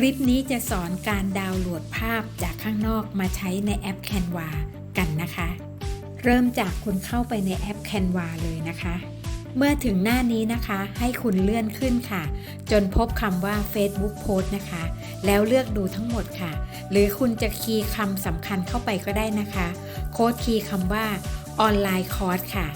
คลิปนี้จะสอนการดาวน์โหลดภาพจากข้างนอกมาใช้ในแอป Canva กันนะคะ เริ่มจากคุณเข้าไปในแอป Canva เลยนะคะ เมื่อถึงหน้านี้นะคะ ให้คุณเลื่อนขึ้นค่ะ จนพบคำว่า Facebook Post นะคะ แล้วเลือกดูทั้งหมดค่ะ หรือคุณจะคีย์คำสำคัญเข้าไปก็ได้นะคะ โค้ดคีย์คำว่าออนไลน์คอร์สค่ะ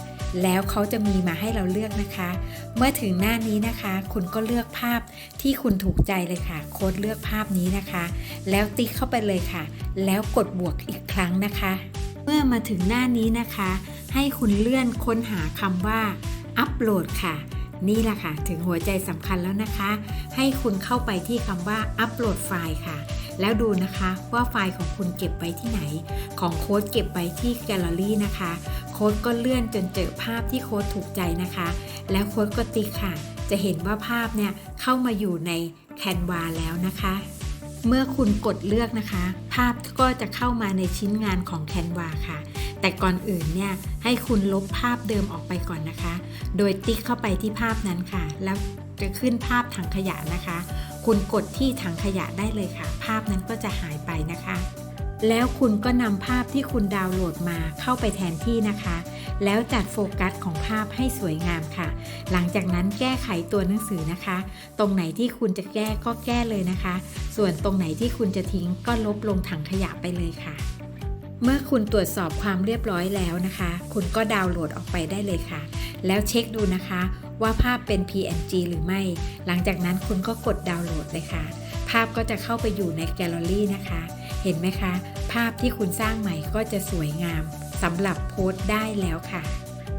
แล้วเขาจะมีมาให้เราเลือกนะคะ เมื่อถึงหน้านี้นะคะ คุณก็เลือกภาพที่คุณถูกใจเลยค่ะ โค้ดเลือกภาพนี้นะคะ แล้วติ๊กเข้าไปเลยค่ะ แล้วกดบวกอีกครั้งนะคะ เมื่อมาถึงหน้านี้นะคะ ให้คุณเลื่อนค้นหาคำว่าอัปโหลดค่ะนี่แหละค่ะ ถึงหัวใจสำคัญแล้วนะคะ ให้คุณเข้าไปที่คำว่าอัปโหลดไฟล์ค่ะ แล้วดูนะคะว่าไฟล์ของคุณเก็บไว้ที่ไหน ของโค้ดเก็บไว้ที่แกลเลอรี่นะคะ ค้ดก็เลื่อนจนเจอภาพที่โค้ดถูกใจนะคะ แล้วโค้ดก็ติ๊กค่ะ จะเห็นว่าภาพเนี่ยเข้ามาอยู่ในแคนวาแล้วนะคะ เมื่อคุณกดเลือกนะคะ ภาพก็จะเข้ามาในชิ้นงานของแคนวาค่ะ แต่ก่อนอื่นเนี่ยให้คุณลบภาพเดิมออกไปก่อนนะคะ โดยติ๊กเข้าไปที่ภาพนั้นค่ะ แล้วจะขึ้นภาพถังขยะนะคะ คุณกดที่ถังขยะได้เลยค่ะ ภาพนั้นก็จะหายไปนะคะ แล้วคุณก็นำภาพที่คุณดาวน์โหลดมาเข้าไปแทนที่นะคะ แล้วจัดโฟกัสของภาพให้สวยงามค่ะ หลังจากนั้นแก้ไขตัวหนังสือนะคะ ตรงไหนที่คุณจะแก้ก็แก้เลยนะคะ ส่วนตรงไหนที่คุณจะทิ้งก็ลบลงถังขยะไปเลยค่ะ เมื่อคุณตรวจสอบความเรียบร้อยแล้วนะคะ คุณก็ดาวน์โหลดออกไปได้เลยค่ะ แล้วเช็คดูนะคะว่าภาพเป็น PNG หรือไม่ หลังจากนั้นคุณก็กดดาวน์โหลดเลยค่ะ ภาพก็จะเข้าไปอยู่ในแกลเลอรี่นะคะ เห็นไหมคะ ภาพที่คุณสร้างใหม่ก็จะสวยงามสำหรับโพสต์ได้แล้วค่ะ